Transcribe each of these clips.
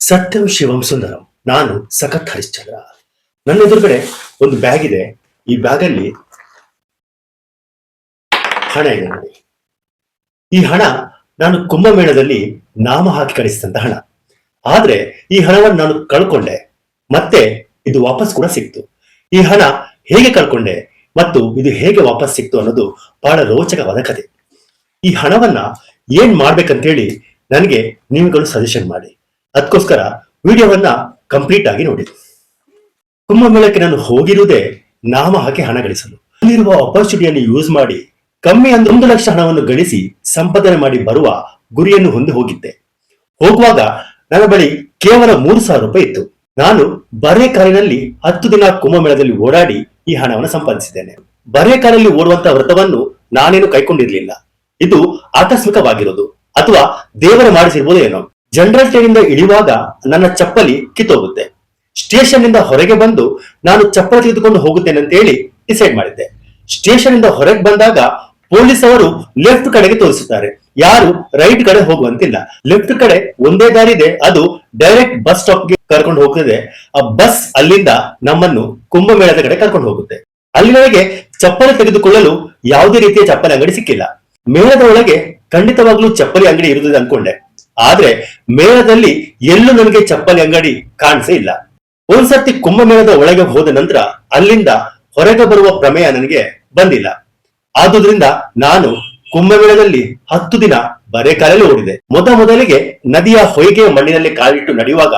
ಸತ್ಯಂ ಶಿವಂ ಸುಂದರಂ. ನಾನು ಸಖತ್ ಹರಿಶ್ಚಂದ್ರ. ನನ್ನ ಎದುರುಗಡೆ ಒಂದು ಬ್ಯಾಗ್ ಇದೆ. ಈ ಬ್ಯಾಗ್ ಅಲ್ಲಿ ಹಣ ಇದೆ ನೋಡಿ. ಈ ಹಣ ನಾನು ಕುಂಭಮೇಳದಲ್ಲಿ ನಾಮ ಹಾಕಿ ಕಳಿಸಿದಂತ ಹಣ. ಆದ್ರೆ ಈ ಹಣವನ್ನು ನಾನು ಕಳ್ಕೊಂಡೆ. ಮತ್ತೆ ಇದು ವಾಪಸ್ ಕೂಡ ಸಿಕ್ತು. ಈ ಹಣ ಹೇಗೆ ಕಳ್ಕೊಂಡೆ ಮತ್ತು ಇದು ಹೇಗೆ ವಾಪಸ್ ಸಿಕ್ತು ಅನ್ನೋದು ಬಹಳ ರೋಚಕವಾದ ಕಥೆ ಈ ಹಣವನ್ನ ಏನ್ ಮಾಡ್ಬೇಕಂತೇಳಿ ನನಗೆ ನೀವುಗಳು ಸಜೆಷನ್ ಮಾಡಿ. ಅದಕ್ಕೋಸ್ಕರ ವಿಡಿಯೋವನ್ನ ಕಂಪ್ಲೀಟ್ ಆಗಿ ನೋಡಿ. ಕುಂಭಮೇಳಕ್ಕೆ ನಾನು ಹೋಗಿರುವುದೇ ನಾಮ ಹಾಕಿ ಹಣ ಗಳಿಸಲು. ಅಲ್ಲಿರುವ ಅಪರ್ಚುನಿಟಿಯನ್ನು ಯೂಸ್ ಮಾಡಿ ಕಮ್ಮಿ ಅಂದ್ರೆ ಒಂದು ಲಕ್ಷ ಹಣವನ್ನು ಗಳಿಸಿ ಸಂಪಾದನೆ ಮಾಡಿ ಬರುವ ಗುರಿಯನ್ನು ಹೊಂದಿ ಹೋಗಿದ್ದೆ. ಹೋಗುವಾಗ ನನ್ನ ಬಳಿ ಕೇವಲ ಮೂರು ಸಾವಿರ ರೂಪಾಯಿ ಇತ್ತು. ನಾನು ಬರೇ ಕಾರಿನಲ್ಲಿ ಹತ್ತು ದಿನ ಕುಂಭಮೇಳದಲ್ಲಿ ಓಡಾಡಿ ಈ ಹಣವನ್ನು ಸಂಪಾದಿಸಿದ್ದೇನೆ. ಬರೇ ಕಾರಲ್ಲಿ ಓಡುವಂತಹ ವ್ರತವನ್ನು ನಾನೇನು ಕೈಕೊಂಡಿರ್ಲಿಲ್ಲ. ಇದು ಆಕಸ್ಮಿಕವಾಗಿರೋದು ಅಥವಾ ದೇವರ ಮಾಡಿಸಿರ್ಬೋದು ಏನೋ ಜನರಲ್ ಟ್ರೈನ್ ಇಂದ ಇಳಿಯುವಾಗ ನನ್ನ ಚಪ್ಪಲಿ ಕಿತ್ತೋಗುತ್ತೆ. ಸ್ಟೇಷನ್ ಇಂದ ಹೊರಗೆ ಬಂದು ನಾನು ಚಪ್ಪಲಿ ತೆಗೆದುಕೊಂಡು ಹೋಗುತ್ತೇನೆ ಅಂತ ಹೇಳಿ ಡಿಸೈಡ್ ಮಾಡಿದ್ದೆ. ಸ್ಟೇಷನ್ ಇಂದ ಹೊರಗೆ ಬಂದಾಗ ಪೊಲೀಸ್ ಅವರು ಲೆಫ್ಟ್ ಕಡೆಗೆ ತೋರಿಸುತ್ತಾರೆ. ಯಾರು ರೈಟ್ ಕಡೆ ಹೋಗುವಂತಿಲ್ಲ. ಲೆಫ್ಟ್ ಕಡೆ ಒಂದೇ ದಾರಿ ಇದೆ. ಅದು ಡೈರೆಕ್ಟ್ ಬಸ್ ಸ್ಟಾಪ್ಗೆ ಕರ್ಕೊಂಡು ಹೋಗ್ತದೆ. ಆ ಬಸ್ ಅಲ್ಲಿಂದ ನಮ್ಮನ್ನು ಕುಂಭಮೇಳದ ಕಡೆ ಕರ್ಕೊಂಡು ಹೋಗುತ್ತೆ. ಅಲ್ಲಿವರೆಗೆ ಚಪ್ಪಲಿ ತೆಗೆದುಕೊಳ್ಳಲು ಯಾವುದೇ ರೀತಿಯ ಚಪ್ಪಲಿ ಅಂಗಡಿ ಸಿಕ್ಕಿಲ್ಲ. ಮೇಳದ ಒಳಗೆ ಖಂಡಿತವಾಗ್ಲೂ ಚಪ್ಪಲಿ ಅಂಗಡಿ ಇರುತ್ತದೆ ಅನ್ಕೊಂಡೆ ಆದ್ರೆ ಮೇಳದಲ್ಲಿ ಎಲ್ಲೂ ನನಗೆ ಚಪ್ಪಲಿ ಅಂಗಡಿ ಕಾಣಿಸೇ ಇಲ್ಲ. ಒಂದ್ಸರ್ತಿ ಕುಂಭಮೇಳದ ಒಳಗೆ ಹೋದ ನಂತರ ಅಲ್ಲಿಂದ ಹೊರಗೆ ಬರುವ ಪ್ರಮೇಯ ನನಗೆ ಬಂದಿಲ್ಲ. ಆದುದರಿಂದ ನಾನು ಕುಂಭಮೇಳದಲ್ಲಿ ಹತ್ತು ದಿನ ಬರೇ ಕಾಲಲ್ಲಿ ಓಡಿದೆ. ಮೊದ ಮೊದಲಿಗೆ ನದಿಯ ಹೊಯ್ಗೆಯ ಮಣ್ಣಿನಲ್ಲಿ ಕಾಲಿಟ್ಟು ನಡೆಯುವಾಗ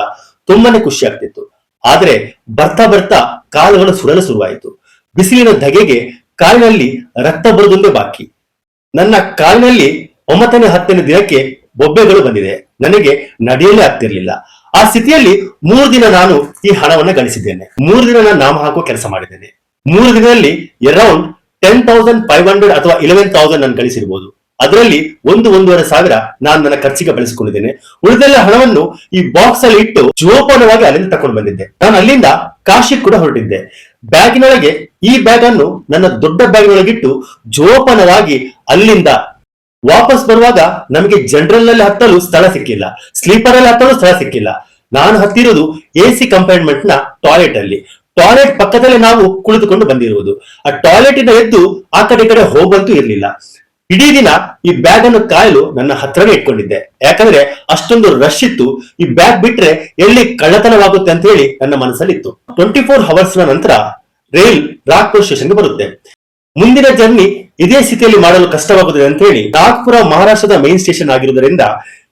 ತುಂಬಾನೇ ಖುಷಿ ಆಗ್ತಿತ್ತು. ಆದ್ರೆ ಬರ್ತಾ ಬರ್ತಾ ಕಾಲುಗಳು ಸುಡಲು ಶುರುವಾಯಿತು. ಬಿಸಿಲಿನ ಧಗೆಗೆ ಕಾಲಿನಲ್ಲಿ ರಕ್ತ ಬರುವುದೊಂದೇ ಬಾಕಿ. ನನ್ನ ಕಾಲಿನಲ್ಲಿ ಒಂಬತ್ತನೇ ಹತ್ತನೇ ದಿನಕ್ಕೆ ಬೊಬ್ಬೆಗಳು ಬಂದಿದೆ. ನನಗೆ ನಡೆಯಲೇ ಆಗ್ತಿರ್ಲಿಲ್ಲ. ಆ ಸ್ಥಿತಿಯಲ್ಲಿ ಮೂರು ದಿನ ನಾನು ಈ ಹಣವನ್ನು ಗಳಿಸಿದ್ದೇನೆ. ಮೂರು ದಿನ ನಾನು ನಾಮ ಹಾಕುವ ಕೆಲಸ ಮಾಡಿದ್ದೇನೆ. ಮೂರು ದಿನದಲ್ಲಿ around ten thousand five hundred ಅಥವಾ ಇಲೆವೆನ್ ತೌಸಂಡ್ ನಾನು ಗಳಿಸಿರ್ಬೋದು. ಅದರಲ್ಲಿ ಒಂದು ಒಂದೂವರೆ ಸಾವಿರ ನಾನು ನನ್ನ ಖರ್ಚಿಗೆ ಬಳಸಿಕೊಂಡಿದ್ದೇನೆ. ಉಳಿದೆಲ್ಲ ಹಣವನ್ನು ಈ ಬಾಕ್ಸ್ ಅಲ್ಲಿ ಇಟ್ಟು ಜೋಪಾನವಾಗಿ ಅಲ್ಲಿಂದ ತಕೊಂಡು ಬಂದಿದ್ದೆ. ನಾನು ಅಲ್ಲಿಂದ ಕಾಶಿ ಕೂಡ ಹೊರಟಿದ್ದೆ. ಬ್ಯಾಗಿನೊಳಗೆ ಈ ಬ್ಯಾಗ್ ಅನ್ನು ನನ್ನ ದೊಡ್ಡ ಬ್ಯಾಗಿನೊಳಗಿಟ್ಟು ಜೋಪಾನವಾಗಿ ಅಲ್ಲಿಂದ ವಾಪಸ್ ಬರುವಾಗ ನಮಗೆ ಜನರಲ್ನಲ್ಲಿ ಹತ್ತಲು ಸ್ಥಳ ಸಿಕ್ಕಿಲ್ಲ. ಸ್ಲೀಪರ್ ಅಲ್ಲಿ ಹತ್ತಲು ಸ್ಥಳ ಸಿಕ್ಕಿಲ್ಲ. ನಾನು ಹತ್ತಿರೋದು ಎ ಸಿ ಕಂಪಾರ್ಟ್ಮೆಂಟ್ನ ಟಾಯ್ಲೆಟ್ ಅಲ್ಲಿ. ಟಾಯ್ಲೆಟ್ ಪಕ್ಕದಲ್ಲಿ ನಾವು ಕುಳಿತುಕೊಂಡು ಬಂದಿರುವುದು. ಆ ಟಾಯ್ಲೆಟ್ ಇಂದ ಎದ್ದು ಆ ಕಡೆ ಕಡೆ ಹೋಗಂತೂ ಇರಲಿಲ್ಲ. ಇಡೀ ದಿನ ಈ ಬ್ಯಾಗ್ ಅನ್ನು ಕಾಯಲು ನನ್ನ ಹತ್ರನೇ ಇಟ್ಕೊಂಡಿದ್ದೆ. ಯಾಕಂದ್ರೆ ಅಷ್ಟೊಂದು ರಶ್ ಇತ್ತು. ಈ ಬ್ಯಾಗ್ ಬಿಟ್ರೆ ಎಲ್ಲಿ ಕಳ್ಳತನವಾಗುತ್ತೆ ಅಂತ ಹೇಳಿ ನನ್ನ ಮನಸ್ಸಲ್ಲಿ ಇತ್ತು ಟ್ವೆಂಟಿ ಫೋರ್ ಅವರ್ಸ್ನ ನಂತರ ರೈಲ್ ರಾಗ್ಪುರ್ ಸ್ಟೇಷನ್ಗೆ ಬರುತ್ತೆ. ಮುಂದಿನ ಜರ್ನಿ ಇದೇ ಸ್ಥಿತಿಯಲ್ಲಿ ಮಾಡಲು ಕಷ್ಟವಾಗುತ್ತದೆ ಅಂತ ಹೇಳಿ ನಾಗ್ಪುರ ಮಹಾರಾಷ್ಟ್ರದ ಮೇನ್ ಸ್ಟೇಷನ್ ಆಗಿರುವುದರಿಂದ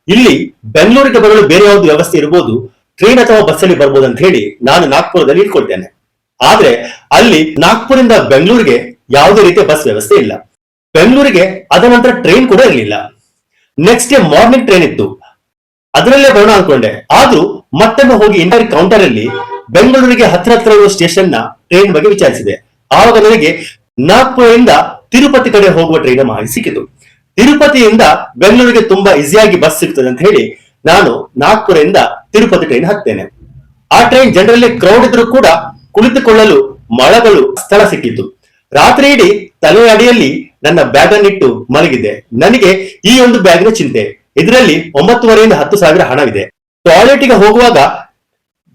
ಇಲ್ಲಿ ಬೆಂಗಳೂರಿಗೆ ಬರಲು ಬೇರೆ ಯಾವುದು ವ್ಯವಸ್ಥೆ ಇರಬಹುದು ಟ್ರೈನ್ ಅಥವಾ ಬಸ್ಸಲ್ಲಿ ಬರ್ಬೋದು ಅಂತ ಹೇಳಿ ನಾನು ನಾಗ್ಪುರದಲ್ಲಿ ಇಟ್ಕೊಳ್ತೇನೆ. ಆದ್ರೆ ಅಲ್ಲಿ ನಾಗ್ಪುರಿಂದ ಬೆಂಗಳೂರಿಗೆ ಯಾವುದೇ ರೀತಿಯ ಬಸ್ ವ್ಯವಸ್ಥೆ ಇಲ್ಲ. ಬೆಂಗಳೂರಿಗೆ ಅದ ನಂತರ ಟ್ರೈನ್ ಕೂಡ ಇರಲಿಲ್ಲ. ನೆಕ್ಸ್ಟ್ ಡೇ ಮಾರ್ನಿಂಗ್ ಟ್ರೈನ್ ಇತ್ತು. ಅದರಲ್ಲೇ ಬರೋಣ ಅನ್ಕೊಂಡೆ. ಆದ್ರೂ ಮತ್ತೊಮ್ಮೆ ಹೋಗಿ ಇಂಟರ್ ಕೌಂಟರ್ ಅಲ್ಲಿ ಬೆಂಗಳೂರಿಗೆ ಹತ್ತಿರ ಹತ್ತಿರ ಇರುವ ಸ್ಟೇಷನ್ನ ಟ್ರೈನ್ ಬಗ್ಗೆ ವಿಚಾರಿಸಿದೆ. ಆವಾಗ ನನಗೆ ನಾಗ್ಪುರದಿಂದ ತಿರುಪತಿ ಕಡೆ ಹೋಗುವ ಟ್ರೈನ್ ಮಾಹಿತಿ ಸಿಕ್ಕಿತು. ತಿರುಪತಿಯಿಂದ ಬೆಂಗಳೂರಿಗೆ ತುಂಬಾ ಈಸಿಯಾಗಿ ಬಸ್ ಸಿಗ್ತದೆ ಅಂತ ಹೇಳಿ ನಾನು ನಾಗ್ಪುರದಿಂದ ತಿರುಪತಿ ಟ್ರೈನ್ ಹತ್ತೇನೆ. ಆ ಟ್ರೈನ್ ಜನರಲ್ಲಿ ಕ್ರೌಡ್ ಇದ್ರೂ ಕೂಡ ಕುಳಿತುಕೊಳ್ಳಲು ಮಳಗಳು ಸ್ಥಳ ಸಿಕ್ಕಿತು ರಾತ್ರಿ ಇಡೀ ತಲೆ ಅಡಿಯಲ್ಲಿ ನನ್ನ ಬ್ಯಾಗ್ ಅನ್ನಿಟ್ಟು ಮಲಗಿದೆ ನನಗೆ ಈ ಒಂದು ಬ್ಯಾಗ್ನ ಚಿಂತೆ. ಇದರಲ್ಲಿ ಒಂಬತ್ತುವರೆಯಿಂದ ಹತ್ತು ಸಾವಿರ ಹಣವಿದೆ. ಟಾಯ್ಲೆಟ್ಗೆ ಹೋಗುವಾಗ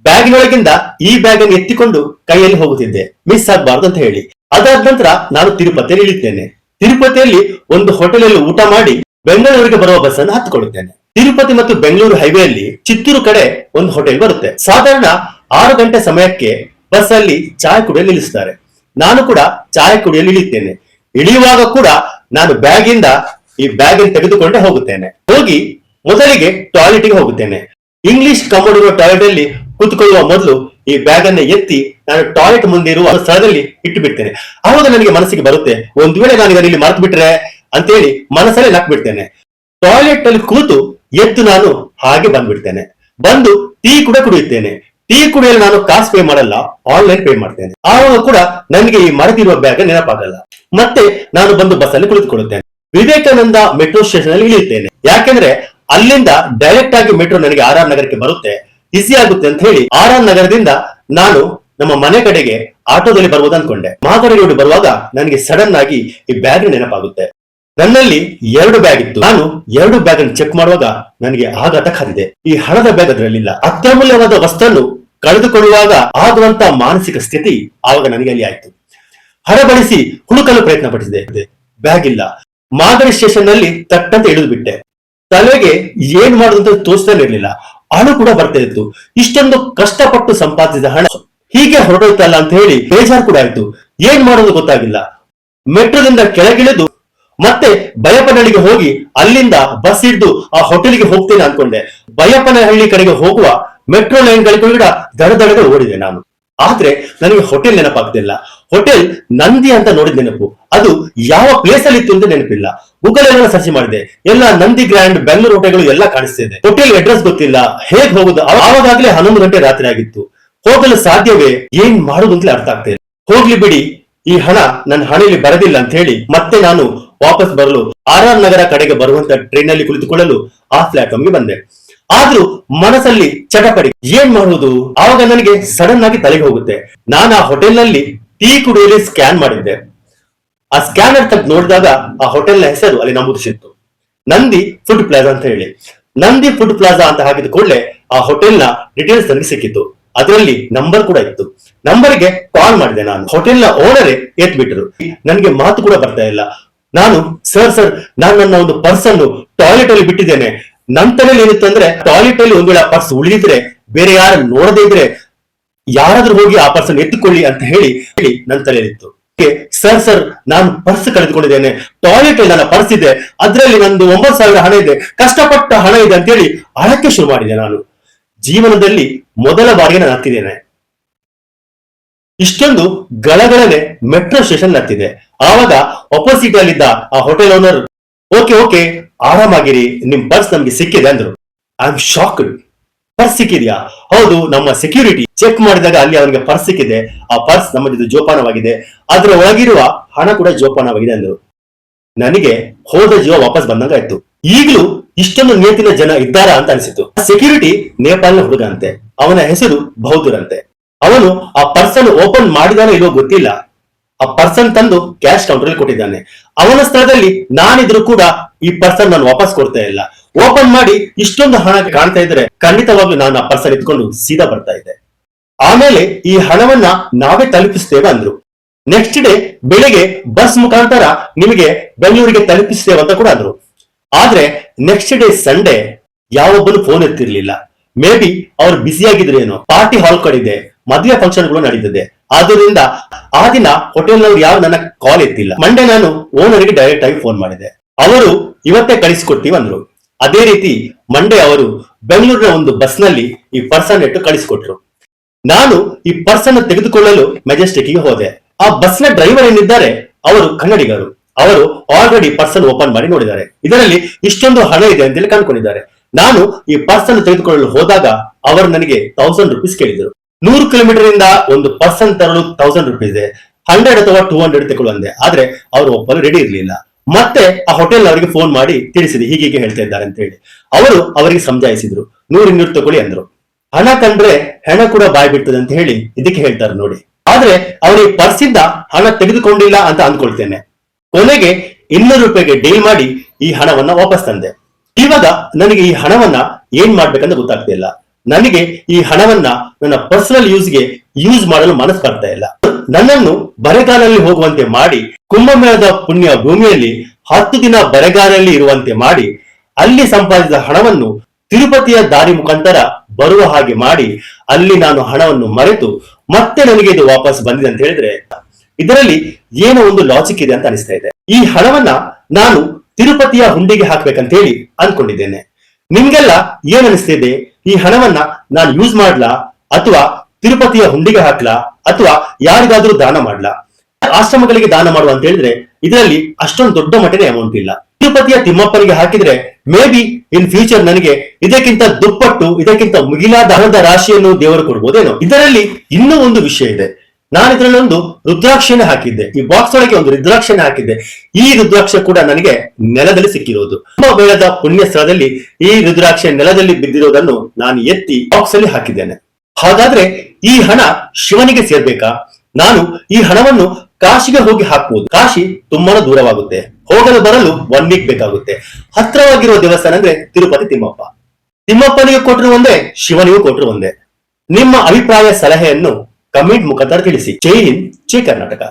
ಬ್ಯಾಗ್ನೊಳಗಿಂದ ಈ ಬ್ಯಾಗ್ ಅನ್ನು ಎತ್ತಿಕೊಂಡು ಕೈಯಲ್ಲಿ ಹೋಗುತ್ತಿದ್ದೆ. ಮಿಸ್ ಆಗಬಾರ್ದು ಅಂತ ಹೇಳಿ. ಅದಾದ ನಂತರ ನಾನು ತಿರುಪತಿಯಲ್ಲಿ ಇಳಿತೇನೆ ತಿರುಪತಿಯಲ್ಲಿ ಒಂದು ಹೋಟೆಲ್ ಊಟ ಮಾಡಿ ಬೆಂಗಳೂರಿಗೆ ಬರುವ ಬಸ್ ಅನ್ನು ಹತ್ತುಕೊಳ್ಳುತ್ತೇನೆ. ತಿರುಪತಿ ಮತ್ತು ಬೆಂಗಳೂರು ಹೈವೇಯಲ್ಲಿ ಚಿತ್ತೂರು ಕಡೆ ಒಂದು ಹೋಟೆಲ್ ಬರುತ್ತೆ. ಸಾಧಾರಣ ಆರು ಗಂಟೆ ಸಮಯಕ್ಕೆ ಬಸ್ ಅಲ್ಲಿ ಚಾಯ್ ಕುಡಿಯಲು ನಿಲ್ಲಿಸ್ತಾರೆ. ನಾನು ಕೂಡ ಚಾಯ್ ಕುಡಿಯಲು ಇಳಿತೇನೆ ಇಳಿಯುವಾಗ ಕೂಡ ನಾನು ಬ್ಯಾಗ್ ಇಂದ ಈ ಬ್ಯಾಗ್ ಅನ್ನು ತೆಗೆದುಕೊಂಡೇ ಹೋಗುತ್ತೇನೆ. ಹೋಗಿ ಮೊದಲಿಗೆ ಟಾಯ್ಲೆಟ್ಗೆ ಹೋಗುತ್ತೇನೆ. ಇಂಗ್ಲಿಷ್ ಕಮೋಡ್ ಇರುವ ಟಾಯ್ಲೆಟ್ ಅಲ್ಲಿ ಕೂತ್ಕೊಳ್ಳುವ ಮೊದಲು ಈ ಬ್ಯಾಗ್ ಅನ್ನ ಎತ್ತಿ ನಾನು ಟಾಯ್ಲೆಟ್ ಮುಂದೆ ಇರುವ ಸ್ಥಳದಲ್ಲಿ ಇಟ್ಟು ಬಿಡ್ತೇನೆ ಆವಾಗ ನನಗೆ ಮನಸ್ಸಿಗೆ ಬರುತ್ತೆ. ಒಂದು ವೇಳೆ ನಾನು ಇದರಲ್ಲಿ ಮರೆತು ಬಿಟ್ರೆ ಅಂತೇಳಿ ಮನಸ್ಸಲ್ಲೇ ನಕ್ ಬಿಡ್ತೇನೆ ಟಾಯ್ಲೆಟ್ ಅಲ್ಲಿ ಕೂತು ಎದ್ದು ನಾನು ಹಾಗೆ ಬಂದ್ಬಿಡ್ತೇನೆ. ಬಂದು ಟೀ ಕೂಡ ಕುಡಿಯುತ್ತೇನೆ. ಟೀ ಕುಡಿಯಲು ನಾನು ಕಾಸು ಪೇ ಮಾಡಲ್ಲ, ಆನ್ಲೈನ್ ಪೇ ಮಾಡ್ತೇನೆ. ಆವಾಗ ಕೂಡ ನನಗೆ ಈ ಮರೆತಿರುವ ಬ್ಯಾಗ್ ನೆನಪಾಗಲ್ಲ. ಮತ್ತೆ ನಾನು ಬಂದು ಬಸ್ ಅಲ್ಲಿ ಕುಳಿತುಕೊಳ್ಳುತ್ತೇನೆ. ವಿವೇಕಾನಂದ ಮೆಟ್ರೋ ಸ್ಟೇಷನ್ ಅಲ್ಲಿ ಇಳಿಯುತ್ತೇನೆ. ಯಾಕೆಂದ್ರೆ ಅಲ್ಲಿಂದ ಡೈರೆಕ್ಟ್ ಆಗಿ ಮೆಟ್ರೋ ನನಗೆ ಆರ್ ಆರ್ ನಗರಕ್ಕೆ ಬರುತ್ತೆ. ಈಸಿ ಆಗುತ್ತೆ ಅಂತ ಹೇಳಿ ಆರ್ ಆರ್ ನಗರದಿಂದ ನಾನು ನಮ್ಮ ಮನೆ ಕಡೆಗೆ ಆಟೋದಲ್ಲಿ ಬರ್ಬೋದು ಅನ್ಕೊಂಡೆ. ಮಾದರಿ ರೋಡ್ ಬರುವಾಗ ನನಗೆ ಸಡನ್ ಆಗಿ ಈ ಬ್ಯಾಗ್ ನೆನಪಾಗುತ್ತೆ. ನನ್ನಲ್ಲಿ ಎರಡು ಬ್ಯಾಗ್ ಇತ್ತು. ನಾನು ಎರಡು ಬ್ಯಾಗ್ ಅನ್ನು ಚೆಕ್ ಮಾಡುವಾಗ ನನಗೆ ಆಘಾತ ಕಾದಿದೆ. ಈ ಹಣದ ಬ್ಯಾಗ್ ಅದರಲ್ಲಿಲ್ಲ. ಅತ್ಯಮೂಲ್ಯವಾದ ವಸ್ತನ್ನು ಕಳೆದುಕೊಳ್ಳುವಾಗ ಆಗುವಂತ ಮಾನಸಿಕ ಸ್ಥಿತಿ ಆವಾಗ ನನಗೆ ಅಲ್ಲಿ ಆಯ್ತು. ಹರಬಳಿಸಿ ಹುಡುಕಲು ಪ್ರಯತ್ನ ಪಡಿಸಿದೆ ಬ್ಯಾಗ್ ಇಲ್ಲ. ಮಾದರಿ ಸ್ಟೇಷನ್ನಲ್ಲಿ ತಟ್ಟಂತೆ ಇಳಿದು ಬಿಟ್ಟೆ. ತಲೆಗೆ ಏನ್ ಮಾಡುದಂತ ತೋರಿಸ್ತಾನೆ ಇರ್ಲಿಲ್ಲ. ಹಣ ಕೂಡ ಬರ್ತಾ ಇತ್ತು. ಇಷ್ಟೊಂದು ಕಷ್ಟಪಟ್ಟು ಸಂಪಾದಿಸಿದ ಹಣ ಹೀಗೆ ಹೊರಟೋಯ್ತಲ್ಲ ಅಂತ ಹೇಳಿ ಬೇಜಾರು ಕೂಡ ಆಯ್ತು. ಏನ್ ಮಾಡೋದು ಗೊತ್ತಾಗಿಲ್ಲ. ಮೆಟ್ರೋದಿಂದ ಕೆಳಗಿಳಿದು ಮತ್ತೆ ಬಯಪನಹಳ್ಳಿಗೆ ಹೋಗಿ ಅಲ್ಲಿಂದ ಬಸ್ ಹಿಡಿದು ಆ ಹೋಟೆಲ್ಗೆ ಹೋಗ್ತೇನೆ ಅನ್ಕೊಂಡೆ. ಬಯಪ್ಪನಹಳ್ಳಿ ಕಡೆಗೆ ಹೋಗುವ ಮೆಟ್ರೋ ಲೈನ್ ಕೂಡ ದಡ ದಡಗಳು ಓಡಿದೆ ನಾನು. ಆದ್ರೆ ನನಗೆ ಹೋಟೆಲ್ ನೆನಪಾಗ್ತಿಲ್ಲ. ಹೋಟೆಲ್ ನಂದಿ ಅಂತ ನೋಡಿದ ನೆನಪು. ಅದು ಯಾವ ಪ್ಲೇಸ್ ಅಲ್ಲಿ ಇತ್ತು ಅಂತ ನೆನಪಿಲ್ಲ. ಗೂಗಲ್ ಎಲ್ಲ ಸರ್ಚ್ ಮಾಡಿದೆ. ಎಲ್ಲ ನಂದಿ ಗ್ರ್ಯಾಂಡ್ ಬೆಂಗಳೂರು ಹೋಟೆಲ್ಗಳು ಎಲ್ಲ ಕಾಣಿಸ್ತಿದೆ ಹೋಟೆಲ್ ಅಡ್ರೆಸ್ ಗೊತ್ತಿಲ್ಲ. ಹೇಗ್ ಹೋಗುದು? ಆವಾಗಲೇ ಹನ್ನೊಂದು ಗಂಟೆ ರಾತ್ರಿ ಆಗಿತ್ತು. ಹೋಗಲು ಸಾಧ್ಯವೇ? ಏನ್ ಮಾಡುದು ಅಂತಲೇ ಅರ್ಥ ಆಗ್ತಿದೆ ಹೋಗ್ಲಿ ಬಿಡಿ. ಈ ಹಣ ನನ್ನ ಹಣೆಯಲ್ಲಿ ಬರದಿಲ್ಲ ಅಂತ ಹೇಳಿ ಮತ್ತೆ ನಾನು ವಾಪಸ್ ಬರಲು ಆರ್ ಆರ್ ನಗರ ಕಡೆಗೆ ಬರುವಂತ ಟ್ರೈನ್ ಅಲ್ಲಿ ಕುಳಿತುಕೊಳ್ಳಲು ಆ ಪ್ಲಾಟ್ಫಾರ್ಮ್ಗೆ ಬಂದೆ. ಆದ್ರೂ ಮನಸ್ಸಲ್ಲಿ ಚಟಪಡಿ. ಏನ್ ಮಾಡುವುದು? ಆವಾಗ ನನಗೆ ಸಡನ್ ಆಗಿ ತಲೆಗೆ ಹೋಗುತ್ತೆ. ನಾನು ಆ ಹೋಟೆಲ್ನಲ್ಲಿ ಟೀ ಕುಡಿಯಲ್ಲಿ ಸ್ಕ್ಯಾನ್ ಮಾಡಿದ್ದೆ. ಆ ಸ್ಕ್ಯಾನರ್ ತಗ್ ನೋಡಿದಾಗ ಆ ಹೋಟೆಲ್ನ ಹೆಸರು, ಅಲ್ಲಿ ನಮೂದಿಸಿತ್ತು ನಂದಿ ಫುಡ್ ಪ್ಲಾಜಾ ಅಂತ ಹೇಳಿ. ನಂದಿ ಫುಡ್ ಪ್ಲಾಜಾ ಅಂತ ಹಾಕಿದ ಕೂಡಲೇ ಆ ಹೋಟೆಲ್ನ ಡೀಟೇಲ್ಸ್ ನನಗೆ ಸಿಕ್ಕಿತ್ತು. ಅದರಲ್ಲಿ ನಂಬರ್ ಕೂಡ ಇತ್ತು. ನಂಬರ್ಗೆ ಕಾಲ್ ಮಾಡಿದೆ ನಾನು. ಹೋಟೆಲ್ನ ಓನರೇ ಎತ್ ಬಿಟ್ಟರು ನನಗೆ ಮಾತು ಕೂಡ ಬರ್ತಾ ಇಲ್ಲ. ನಾನು ಸರ್ ಸರ್ ನಾನು ನನ್ನ ಒಂದು ಪರ್ಸನ್ನು ಟಾಯ್ಲೆಟ್ ಅಲ್ಲಿ ಬಿಟ್ಟಿದ್ದೇನೆ. ನನ್ನ ತಲೆಯಲ್ಲಿ ಏನಿತ್ತು ಅಂದ್ರೆ ಟಾಯ್ಲೆಟ್ ಅಲ್ಲಿ ಒಂದ್ ವೇಳೆ ಪರ್ಸ್ ಉಳಿದಿದ್ರೆ, ಬೇರೆ ಯಾರು ನೋಡದೇ ಇದ್ರೆ ಯಾರಾದ್ರೂ ಹೋಗಿ ಆ ಪರ್ಸನ್ ಎತ್ತುಕೊಳ್ಳಿ ಅಂತ ಹೇಳಿ ಹೇಳಿ ನನ್ನ ತಲೆಯಲ್ಲಿತ್ತು ಸರ್ ಸರ್ ನಾನು ಪರ್ಸ್ ಕಳೆದುಕೊಂಡಿದ್ದೇನೆ. ಟಾಯ್ಲೆಟ್ ಅಲ್ಲಿ ನನ್ನ ಪರ್ಸ್ ಇದೆ. ಅದರಲ್ಲಿ ನಂದು ಒಂಬತ್ತು ಸಾವಿರ ಹಣ ಇದೆ. ಕಷ್ಟಪಟ್ಟ ಹಣ ಇದೆ ಅಂತ ಹೇಳಿ ಅಳಕ್ಕೆ ಶುರು ಮಾಡಿದೆ ನಾನು. ಜೀವನದಲ್ಲಿ ಮೊದಲ ಬಾರಿಗೆ ನಾನು ಹತ್ತಿದ್ದೇನೆ. ಇಷ್ಟೊಂದು ಗಳಗಳನೆ ಮೆಟ್ರೋ ಸ್ಟೇಷನ್ ಹತ್ತಿದೆ ಆವಾಗ ಅಪೋಸಿಟ್ ಅಲ್ಲಿದ್ದ ಆ ಹೋಟೆಲ್ ಓನರ್ ಓಕೆ ಓಕೆ ಆರಾಮಾಗಿರಿ, ನಿಮ್ ಪರ್ಸ್ ನಮ್ಗೆ ಸಿಕ್ಕಿದೆ ಅಂದ್ರು. ಐ ಆಮ್ ಶಾಕ್ಡ್ ಪರ್ಸ್ ಸಿಕ್ಕಿದ್ಯಾ? ಹೌದು, ನಮ್ಮ ಸೆಕ್ಯೂರಿಟಿ ಚೆಕ್ ಮಾಡಿದಾಗ ಅಲ್ಲಿ ಅವನಿಗೆ ಪರ್ಸ್ ಸಿಕ್ಕಿದೆ. ಆ ಪರ್ಸ್ ನಮ್ಮ ಜೊತೆ ಜೋಪಾನವಾಗಿದೆ. ಅದರ ಒಳಗಿರುವ ಹಣ ಕೂಡ ಜೋಪಾನವಾಗಿದೆ ಅಂದ್ರು. ನನಗೆ ಹೋದ ಜೀವ ವಾಪಸ್ ಬಂದಂಗಾಯ್ತು. ಈಗಲೂ ಇಷ್ಟೊಂದು ನಿಯತಿನ ಜನ ಇದ್ದಾರಾ ಅಂತ ಅನಿಸಿತು ಸೆಕ್ಯೂರಿಟಿ ನೇಪಾಲ್ನ ಹುಡುಗ ಅಂತೆ. ಅವನ ಹೆಸರು ಬೌದ್ಧರ್ ಅಂತೆ. ಅವನು ಆ ಪರ್ಸನ್ ಓಪನ್ ಮಾಡಿದಾನೋ ಇರೋ ಗೊತ್ತಿಲ್ಲ. ಆ ಪರ್ಸನ್ ತಂದು ಕ್ಯಾಶ್ ಕೌಂಟರ್ ಅಲ್ಲಿ ಕೊಟ್ಟಿದ್ದಾನೆ. ಅವನ ಸ್ಥಳದಲ್ಲಿ ನಾನಿದ್ರು ಕೂಡ ಈ ಪರ್ಸನ್ ನಾನು ವಾಪಸ್ ಕೊಡ್ತಾ ಇಲ್ಲ. ಓಪನ್ ಮಾಡಿ ಇಷ್ಟೊಂದು ಹಣ ಕಾಣ್ತಾ ಇದ್ರೆ ಖಂಡಿತವಾಗ್ಲೂ ನಾನು ಆ ಪರ್ಸನ್ ಇಟ್ಕೊಂಡು ಸೀದಾ ಬರ್ತಾ ಇದ್ದೆ. ಆಮೇಲೆ ಈ ಹಣವನ್ನ ನಾವೇ ತಲುಪಿಸ್ತೇವೆ ಅಂದ್ರು. ನೆಕ್ಸ್ಟ್ ಡೇ ಬೆಳಿಗ್ಗೆ ಬಸ್ ಮುಖಾಂತರ ನಿಮಗೆ ಬೆಂಗಳೂರಿಗೆ ತಲುಪಿಸ್ತೇವೆ ಅಂತ ಕೂಡ ಅಂದ್ರು. ಆದ್ರೆ ನೆಕ್ಸ್ಟ್ ಡೇ ಸಂಡೇ ಯಾವೊಬ್ಬನು ಫೋನ್ ಎತ್ತಿರ್ಲಿಲ್ಲ. ಮೇ ಬಿ ಅವ್ರು ಬ್ಯುಸಿ ಪಾರ್ಟಿ ಹಾಲ್ ಕಡಿದೆ ಮದುವೆ ಫಂಕ್ಷನ್ ನಡೀತದೆ. ಆದ್ರಿಂದ ಆ ದಿನ ಹೋಟೆಲ್ನವ್ರು ಯಾರು ನನ್ನ ಕಾಲ್ ಎತ್ತಿಲ್ಲ. ಮಂಡೆ ನಾನು ಓನರ್ಗೆ ಡೈರೆಕ್ಟ್ ಆಗಿ ಫೋನ್ ಮಾಡಿದೆ. ಅವರು ಇವತ್ತೇ ಕಳಿಸಿಕೊಡ್ತೀವಿ ಅಂದ್ರು. ಅದೇ ರೀತಿ ಮಂಡೆ ಅವರು ಬೆಂಗಳೂರಿನ ಒಂದು ಬಸ್ನಲ್ಲಿ ಈ ಪರ್ಸನ್ ಇಟ್ಟು ಕಳಿಸಿಕೊಟ್ರು. ನಾನು ಈ ಪರ್ಸನ್ ತೆಗೆದುಕೊಳ್ಳಲು ಮೆಜೆಸ್ಟಿಕ್ಗೆ ಹೋದೆ. ಆ ಬಸ್ನ ಡ್ರೈವರ್ ಏನಿದ್ದಾರೆ? ಅವರು ಕನ್ನಡಿಗರು. ಅವರು ಆಲ್ರೆಡಿ ಪರ್ಸನ್ ಓಪನ್ ಮಾಡಿ ನೋಡಿದ್ದಾರೆ. ಇದರಲ್ಲಿ ಇಷ್ಟೊಂದು ಹಣ ಇದೆ ಅಂತೇಳಿ ಕಂಡುಕೊಂಡಿದ್ದಾರೆ. ನಾನು ಈ ಪರ್ಸನ್ ತೆಗೆದುಕೊಳ್ಳಲು ಹೋದಾಗ ಅವರು ನನಗೆ ಥೌಸಂಡ್ ರುಪೀಸ್ ಕೇಳಿದರು. ನೂರು ಕಿಲೋಮೀಟರ್ ಇಂದ ಒಂದು ಪರ್ಸನ್ ತರಲು ತೌಸಂಡ್ ರುಪೀಸ್ ಹಂಡ್ರೆಡ್ ಅಥವಾ ಟೂ ಹಂಡ್ರೆಡ್ ತಗೊಳ್ಳುವಂದೆ ಆದ್ರೆ ಅವರು ಒಪ್ಪಲು ರೆಡಿ ಇರಲಿಲ್ಲ. ಮತ್ತೆ ಆ ಹೋಟೆಲ್ ಅವರಿಗೆ ಫೋನ್ ಮಾಡಿ ತಿಳಿಸಿದೆ. ಹೀಗೆ ಹೇಳ್ತಾ ಇದ್ದಾರೆ ಅಂತ ಹೇಳಿ. ಅವರು ಅವರಿಗೆ ಸಮಜಾಯಿಸಿದ್ರು. ನೂರು ಇನ್ನೂರು ತಗೊಳ್ಳಿ ಅಂದ್ರು. ಹಣ ಕಂಡ್ರೆ ಹೆಣ ಕೂಡ ಬಾಯ್ ಬಿಡ್ತದೆ ಅಂತ ಹೇಳಿ ಇದಕ್ಕೆ ಹೇಳ್ತಾರೆ ನೋಡಿ. ಆದ್ರೆ ಅವರಿಗೆ ಪರ್ಸಿಂದ ಹಣ ತೆಗೆದುಕೊಂಡಿಲ್ಲ ಅಂತ ಅಂದ್ಕೊಳ್ತೇನೆ. ಕೊನೆಗೆ ಇನ್ನೂರು ರೂಪಾಯಿಗೆ ಡೀಲ್ ಮಾಡಿ ಈ ಹಣವನ್ನ ವಾಪಸ್ ತಂದೆ. ಇವಾಗ ನನಗೆ ಈ ಹಣವನ್ನ ಏನ್ ಮಾಡ್ಬೇಕಂತ ಗೊತ್ತಾಗ್ತಿಲ್ಲ. ನನಗೆ ಈ ಹಣವನ್ನ ನನ್ನ ಪರ್ಸನಲ್ ಯೂಸ್ಗೆ ಯೂಸ್ ಮಾಡಲು ಮನಸ್ಸು ಬರ್ತಾ ಇಲ್ಲ. ನನ್ನನ್ನು ಬರೆಗಾಲಲ್ಲಿ ಹೋಗುವಂತೆ ಮಾಡಿ, ಕುಂಭಮೇಳದ ಪುಣ್ಯ ಭೂಮಿಯಲ್ಲಿ ಹತ್ತು ದಿನ ಬರೆಗಾಲಲ್ಲಿ ಇರುವಂತೆ ಮಾಡಿ, ಅಲ್ಲಿ ಸಂಪಾದಿಸಿದ ಹಣವನ್ನು ತಿರುಪತಿಯ ದಾರಿ ಮುಖಾಂತರ ಬರುವ ಹಾಗೆ ಮಾಡಿ, ಅಲ್ಲಿ ನಾನು ಹಣವನ್ನು ಮರೆತು ಮತ್ತೆ ನನಗೆ ಇದು ವಾಪಸ್ ಬಂದಿದೆ ಅಂತ ಹೇಳಿದ್ರೆ, ಇದರಲ್ಲಿ ಏನೋ ಒಂದು ಲಾಜಿಕ್ ಇದೆ ಅಂತ ಅನಿಸ್ತಾ ಇದೆ. ಈ ಹಣವನ್ನ ನಾನು ತಿರುಪತಿಯ ಹುಂಡಿಗೆ ಹಾಕ್ಬೇಕಂತ ಹೇಳಿ ಅನ್ಕೊಂಡಿದ್ದೇನೆ. ನಿಮ್ಗೆಲ್ಲ ಏನ್ ಅನಿಸ್ತಿದೆ? ಈ ಹಣವನ್ನ ನಾನು ಯೂಸ್ ಮಾಡ್ಲಾ? ಅಥವಾ ತಿರುಪತಿಯ ಹುಂಡಿಗೆ ಹಾಕ್ಲಾ? ಅಥವಾ ಯಾರಿಗಾದ್ರೂ ದಾನ ಮಾಡ್ಲಾ? ಆಶ್ರಮಗಳಿಗೆ ದಾನ ಮಾಡುವ ಅಂತ ಹೇಳಿದ್ರೆ ಇದರಲ್ಲಿ ಅಷ್ಟೊಂದು ದೊಡ್ಡ ಮಟ್ಟಿನ ಅಮೌಂಟ್ ಇಲ್ಲ. ತಿರುಪತಿಯ ತಿಮ್ಮಪ್ಪನಿಗೆ ಹಾಕಿದ್ರೆ ಮೇ ಬಿ ಇನ್ ಫ್ಯೂಚರ್ ನನಗೆ ಇದಕ್ಕಿಂತ ದುಪ್ಪಟ್ಟು, ಇದಕ್ಕಿಂತ ಮುಗಿಲಾದ ಹಣದ ರಾಶಿಯನ್ನು ದೇವರು ಕೊಡ್ಬೋದೇನೋ. ಇದರಲ್ಲಿ ಇನ್ನೂ ಒಂದು ವಿಷಯ ಇದೆ. ನಾನು ಇದರಲ್ಲಿ ಒಂದು ರುದ್ರಾಕ್ಷಿನ ಹಾಕಿದ್ದೆ. ಈ ಬಾಕ್ಸ್ ಒಳಗೆ ಒಂದು ರುದ್ರಾಕ್ಷಿನ ಹಾಕಿದ್ದೆ. ಈ ರುದ್ರಾಕ್ಷ ಕೂಡ ನನಗೆ ನೆಲದಲ್ಲಿ ಸಿಕ್ಕಿರೋದು. ತುಂಬ ಬೇಡದ ಪುಣ್ಯ ಸ್ಥಳದಲ್ಲಿ ಈ ರುದ್ರಾಕ್ಷ ನೆಲದಲ್ಲಿ ಬಿದ್ದಿರೋದನ್ನು ನಾನು ಎತ್ತಿ ಬಾಕ್ಸ್ ಅಲ್ಲಿ ಹಾಕಿದ್ದೇನೆ. ಹಾಗಾದ್ರೆ ಈ ಹಣ ಶಿವನಿಗೆ ಸೇರ್ಬೇಕಾ? ನಾನು ಈ ಹಣವನ್ನು ಕಾಶಿಗೆ ಹೋಗಿ ಹಾಕುವುದು ಕಾಶಿ ತುಂಬಾನೇ ದೂರವಾಗುತ್ತೆ. ಹೋಗಲು ಬರಲು ಒನ್ ವೀಕ್ ಬೇಕಾಗುತ್ತೆ. ಹತ್ರವಾಗಿರುವ ದೇವಸ್ಥಾನ ಅಂದ್ರೆ ತಿರುಪತಿ ತಿಮ್ಮಪ್ಪ. ತಿಮ್ಮಪ್ಪನಿಗೆ ಕೊಟ್ಟರು ಒಂದೇ ಶಿವನಿಗೂ ಕೊಟ್ಟರು ಒಂದೇ ನಿಮ್ಮ ಅಭಿಪ್ರಾಯ, ಸಲಹೆಯನ್ನು ಕಮೆಂಟ್ ಮುಖಾಂತರ ತಿಳಿಸಿ ಜೈ ಹಿಂದ್ ಜೈ ಕರ್ನಾಟಕ